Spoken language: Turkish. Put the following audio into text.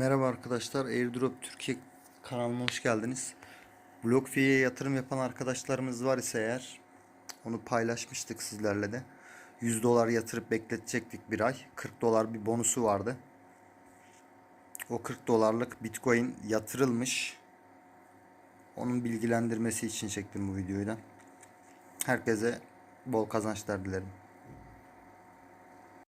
Merhaba arkadaşlar. Airdrop Türkiye kanalıma hoş geldiniz. BlockFi'ye yatırım yapan arkadaşlarımız var ise eğer onu paylaşmıştık sizlerle de. 100 dolar yatırıp bekletecektik bir ay. 40 dolar bir bonusu vardı. O 40 dolarlık Bitcoin yatırılmış. Onun bilgilendirmesi için çektim bu videoyu da. Herkese bol kazançlar dilerim.